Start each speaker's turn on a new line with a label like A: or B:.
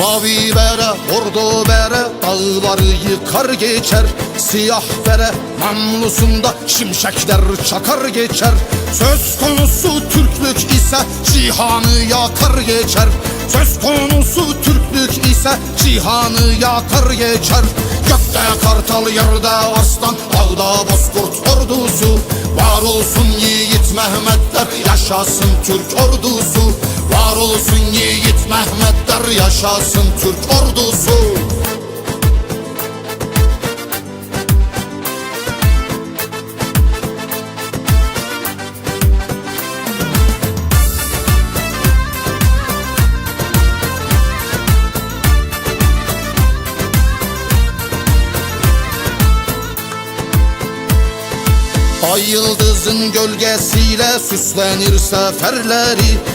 A: Mavi bere, bordo bere Dağları yıkar geçer. Siyah bere namlusunda Şimşekler çakar geçer. Söz konusu Türklük ise Cihanı yakar geçer. Söz konusu Türklük ise Cihanı yakar geçer. Gökte kartal yerde aslan Dağda bozkurt ordusu. Var olsun yiğit Mehmetler Yaşasın Türk ordusu. Var olsun yiğit Yaşasın Türk ordusu. Ay yıldızın gölgesiyle süslenir seferleri